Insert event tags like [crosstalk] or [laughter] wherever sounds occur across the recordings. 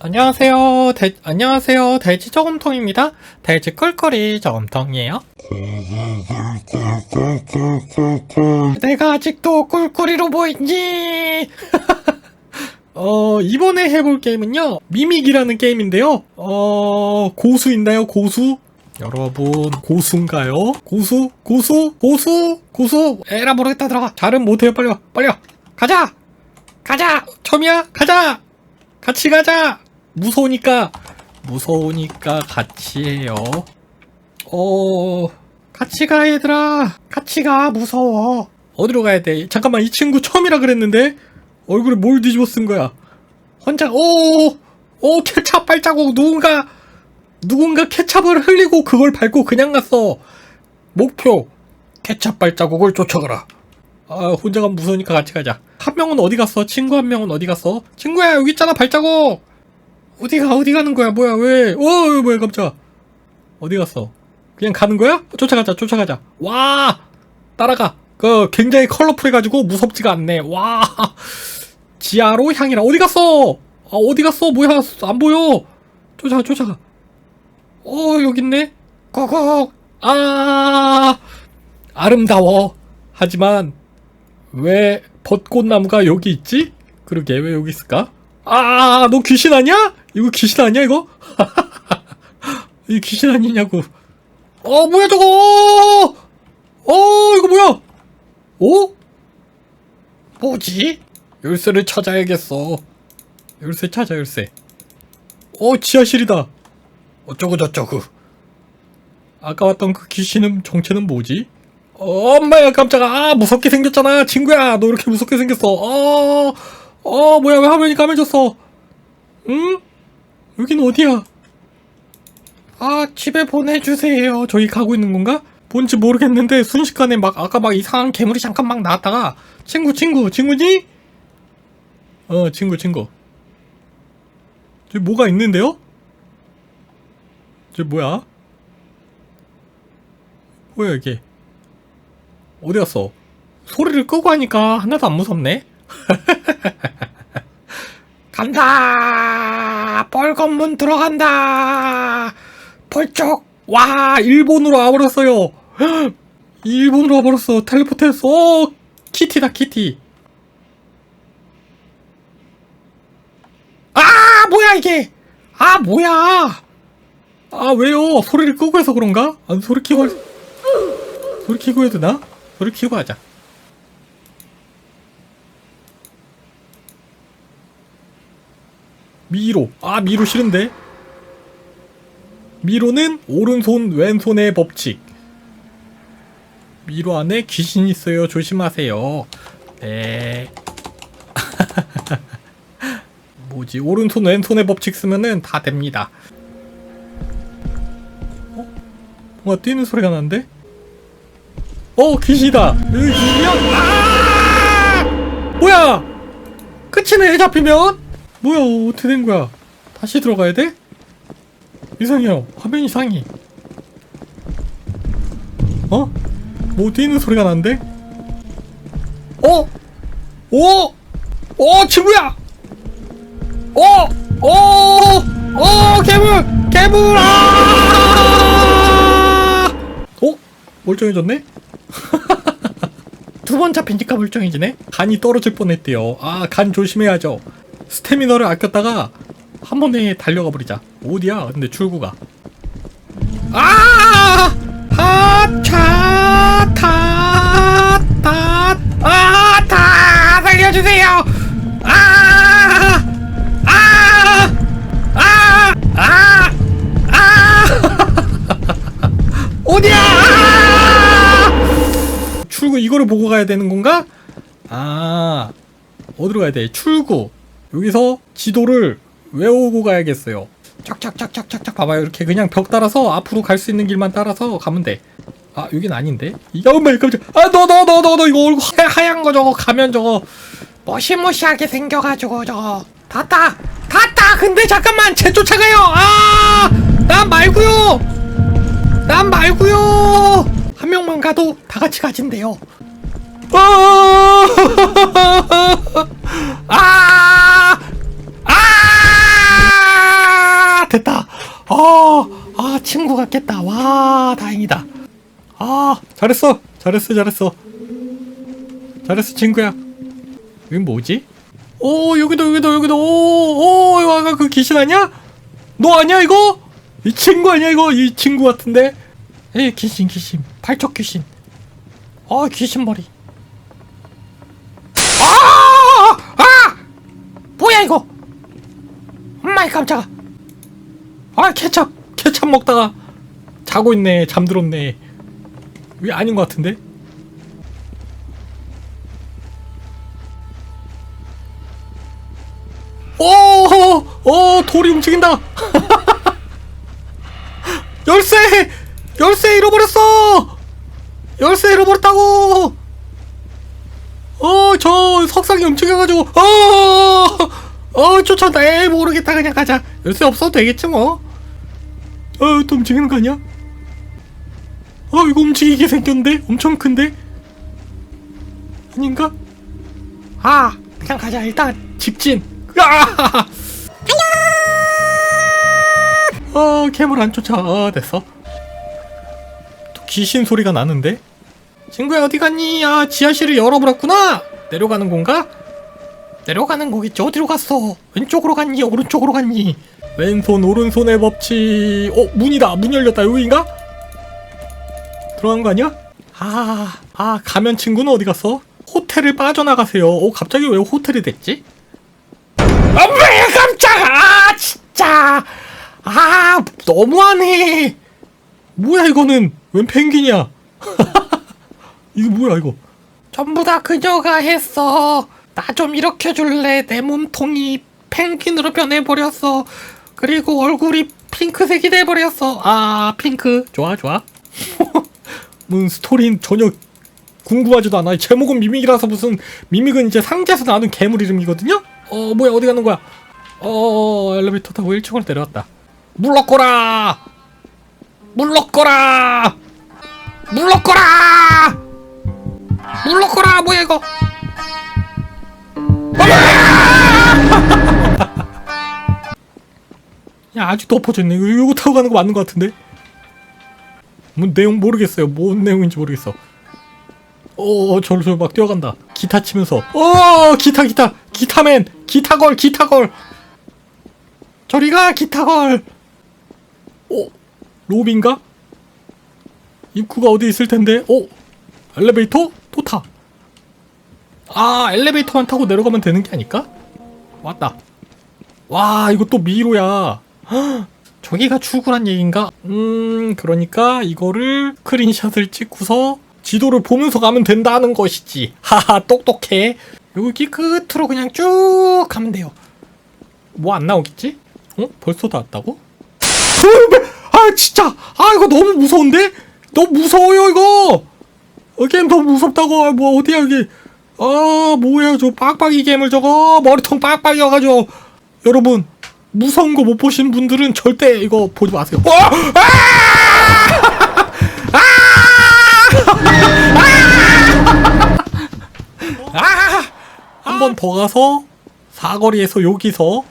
안녕하세요. 대, 안녕하세요. 돼지 저금통입니다. 돼지 꿀꿀이 저금통이에요. 내가 아직도 꿀꿀이로 보이니? [laughs] 어, 이번에 해볼 게임은요, 미믹이라는 게임인데요. 어, 고수 있나요, 고수? 여러분, 고수인가요? 고수? 고수? 고수? 고수? 에라 모르겠다, 들어가. 잘은 못해요, 빨리 와. 가자! 가자! 처음이야? 가자! 같이 가자! 무서우니까, 무서우니까 같이 해요. 어, 같이 가, 얘들아. 같이 가, 무서워. 어디로 가야 돼? 잠깐만, 이 친구 처음이라 그랬는데? 얼굴에 뭘 뒤집어 쓴 거야? 혼자, 오! 오, 케찹 발자국, 누군가, 누군가 케찹을 흘리고 그걸 밟고 그냥 갔어. 목표, 케찹 발자국을 쫓아가라. 아, 혼자 가면 무서우니까 같이 가자. 한 명은 어디 갔어? 친구 한 명은 어디 갔어? 친구야, 여기 있잖아, 발자국! 어디가, 어디 가는 거야? 뭐야, 왜? 어, 뭐야, 깜짝아. 어디 갔어? 그냥 가는 거야? 쫓아가자, 쫓아가자. 와! 따라가. 그, 굉장히 컬러풀해가지고 무섭지가 않네. 와! 지하로 향이라. 어디 갔어? 아, 어디 갔어? 뭐야, 안 보여. 쫓아가, 쫓아가. 어, 여기 있네? 고고! 아! 아름다워. 하지만, 왜 벚꽃나무가 여기 있지? 그러게, 왜 여기 있을까? 아, 너 귀신 아니야? 이거 귀신 아니야, 이거? [laughs] 이 귀신 아니냐고. 어, 뭐야, 저거! 어, 이거 뭐야? 어? 뭐지? 열쇠를 찾아야겠어. 열쇠 찾아, 열쇠. 어, 지하실이다. 어쩌고 저쩌고. 아까 왔던 그 귀신은 정체는 뭐지? 어, 엄마야 깜짝아 아, 무섭게 생겼잖아 친구야 너 이렇게 무섭게 생겼어 어, 어 뭐야 왜 화면이 까매졌어 응? 여긴 어디야 아 집에 보내주세요 저기 가고 있는 건가? 뭔지 모르겠는데 순식간에 막 아까 막 이상한 괴물이 잠깐 막 나왔다가 친구 친구 친구지? 어 친구 친구 저기 뭐가 있는데요? 저기 뭐야? 뭐야 이게 어디 갔어? 소리를 끄고 하니까 하나도 안 무섭네? [laughs] 간다! 벌건문 들어간다! 벌쩍! 와, 일본으로 와버렸어요! 헉! [gasps] 일본으로 와버렸어. 텔레포트 했어. 오, 키티다, 키티. 아, 뭐야, 이게! 아, 뭐야! 아, 왜요? 소리를 끄고 해서 그런가? 아, 소리 키고, 할... 소리 키고 해도 되나? 소리 키고 하자. 미로. 아, 미로 싫은데? 미로는 오른손, 왼손의 법칙. 미로 안에 귀신 있어요. 조심하세요. 네. [laughs] 뭐지? 오른손, 왼손의 법칙 쓰면은 다 됩니다. 어? 뭔가 뛰는 소리가 나는데? 어 귀신이다 여기 귀신이야? 아! 뭐야 끝이네 잡히면 뭐야 어떻게 된 거야 다시 들어가야 돼? 이상해요 화면 이상해 어? 뭐 뛰는 소리가 나는데? 어? 오! 오 친구야! 어! 오! 오! 괴물! 괴물! 아! 어? 멀쩡해졌네? [laughs] 두 번 잡히니까 멀쩡해지네? 간이 떨어질 뻔했대요. 아, 간 조심해야죠. 스태미너를 아꼈다가 한 번에 달려가 버리자. 어디야? 근데 출구가. 아! 하차! 아! 타! 살려주세요! 아! 아! 아! 아! 아! [laughs] 어디야? 아! 출구 이거를 보고 가야 되는 건가? 아 어디로 가야 돼? 출구 여기서 지도를 외우고 가야겠어요. 쫙쫙쫙쫙쫙쫙 봐봐요. 이렇게 그냥 벽 따라서 앞으로 갈 수 있는 길만 따라서 가면 돼. 아 여긴 아닌데? 야 엄마 깜짝. 아너 너 너 너 너 이거 얼굴 하, 하얀 거 저거 가면 저거 머시머시하게 생겨가지고 저거 닿다 닿다. 근데 잠깐만 쟤 쫓아가요. 아난 말고요. 난 말고요. 한 명만 가도 다 같이 가진대요. 아! [laughs] 깼다. 와, 다행이다. 아, 잘했어. 잘했어, 잘했어. 잘했어, 친구야. 여긴 뭐지? 오, 여기도, 여기도, 여기도. 오, 오, 이거 아까 그 귀신 아니야? 너 아니야, 이거? 이 친구 아니야, 이거? 이 친구 같은데? 에이, 귀신, 귀신. 팔척 귀신. 아, 귀신 머리. 아! 아! 뭐야, 이거? 엄마이 깜짝아. 아, 케찹. 케찹 먹다가 자고 있네. 잠들었네. 왜 아닌 것 같은데? 오, 오, 돌이 움직인다. [laughs] 열쇠, 열쇠 잃어버렸어. 열쇠 잃어버렸다고. 어, 저 석상이 움직여가지고, 어, 어, 쫓아온다. 에이, 모르겠다. 그냥 가자. 열쇠 없어도 되겠지 뭐. 어, 또 움직이는 거 아니야? 어, 이거 움직이게 생겼는데? 엄청 큰데? 아닌가? 아, 그냥 가자. 일단 직진. 아! 어, 괴물 안 쫓아. 어, 됐어. 또 귀신 소리가 나는데? 친구야, 어디 갔니? 아, 지하실을 열어버렸구나? 내려가는 건가? 내려가는 거겠지. 어디로 갔어? 왼쪽으로 갔니? 오른쪽으로 갔니? 왼손, 오른손의 법칙. 어, 문이다. 문 열렸다. 여기인가? 들어간 거 아니야? 아, 아, 가면 친구는 어디 갔어? 호텔을 빠져나가세요. 어, 갑자기 왜 호텔이 됐지? 아, 왜 깜짝아! 진짜! 아, 너무하네! 뭐야, 이거는? 웬 펭귄이야? [laughs] 이거 뭐야, 이거? 전부 다 그녀가 했어. 나 좀 일으켜 줄래? 내 몸통이 펭귄으로 변해버렸어. 그리고 얼굴이 핑크색이 돼버렸어. 아, 핑크. 좋아, 좋아. [laughs] 무슨 스토리는 전혀 궁금하지도 않아. 제목은 미믹이라서 무슨 미믹은 이제 상자에서 나오는 괴물 이름이거든요. 어 뭐야 어디 가는 거야? 어 엘리베이터 타고 1층으로 내려왔다. 물러거라! 물러거라! 물러거라! 물러거라! 뭐야 이거? [laughs] 야 아직도 엎어졌네. 이거, 이거 타고 가는 거 맞는 거 같은데? 뭐 내용 모르겠어요. 뭔 내용인지 모르겠어. 오, 저로 막 뛰어간다. 기타 치면서. 오, 기타, 기타, 기타맨, 기타걸, 기타걸. 저리가 기타걸. 오, 로비인가? 입구가 어디 있을 텐데. 오, 엘리베이터? 또 타. 아, 엘리베이터만 타고 내려가면 되는 게 아닐까? 왔다. 와, 이거 또 미로야. 헉, 저기가 출구란 얘긴가? 음, 그러니까 이거를 크린샷을 찍고서 지도를 보면서 가면 된다는 것이지. 하하, 똑똑해. 여기 끝으로 그냥 쭉 가면 돼요. 뭐 안 나오겠지? 어? 벌써 다 왔다고? 아, 진짜! 아, 이거 너무 무서운데? 너무 무서워요, 이거! 어, 게임 너무 무섭다고. 아, 뭐, 어디야, 여기. 아, 뭐야, 저 빡빡이 괴물 저거. 머리통 빡빡이여가지고. 여러분, 무서운 거 못 보신 분들은 절대 이거 보지 마세요. 어! 아! 한번 더 가서 사거리에서 여기서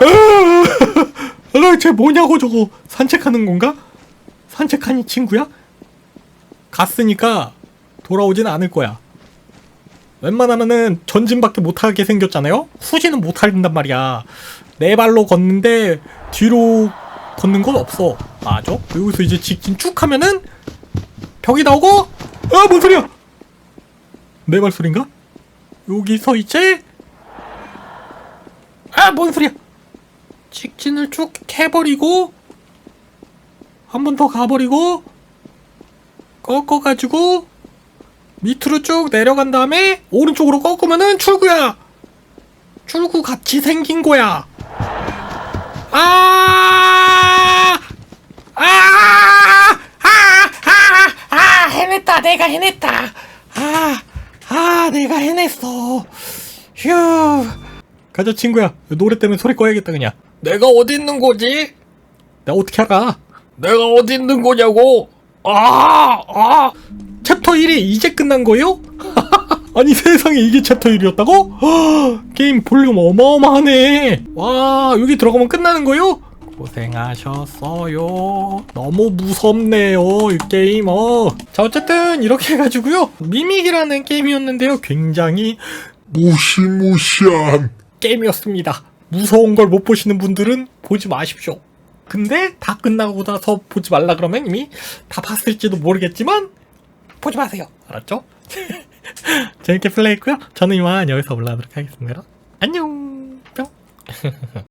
아, 쟤 뭐냐고 저거 산책하는 건가? 산책하니 친구야? 갔으니까 돌아오진 않을 거야. 웬만하면은 전진밖에 못하게 생겼잖아요? 후진은 못한단 말이야. 네 발로 걷는데 뒤로 걷는 건 없어. 맞아? 여기서 이제 직진 쭉 하면은 벽이 나오고 아, 뭔 소리야? 내 발소리인가? 여기서 이제 아, 뭔 소리야? 직진을 쭉 해버리고 한 번 더 가버리고 꺾어가지고 밑으로 쭉 내려간 다음에 오른쪽으로 꺾으면은 출구야. 출구 같이 생긴 거야. 아! 아! 아! 아! 아! 해냈다. 내가 해냈다. 아! 아, 내가 해냈어. 휴. 가자 친구야. 노래 때문에 소리 꺼야겠다 그냥. 내가 어디 있는 거지? 내가 어떻게 알아? 내가 어디 있는 거냐고? 아! 아! 챕터 1이 이제 끝난 거예요? [laughs] 아니 세상에 이게 챕터 1이었다고? [gasps] 게임 볼륨 어마어마하네 와 여기 들어가면 끝나는 거요? 고생하셨어요. 너무 무섭네요, 이 게임. 어. 자, 어쨌든 이렇게 해가지고요. 미믹이라는 게임이었는데요. 굉장히 무시무시한 게임이었습니다. 무서운 걸 못 보시는 분들은 보지 마십시오. 근데 다 끝나고 나서 보지 말라 그러면 이미 다 봤을지도 모르겠지만 보지 마세요. 알았죠? [laughs] 재밌게 플레이했고요. 저는 이만 여기서 올라가도록 하겠습니다. 안녕. 뿅. [laughs]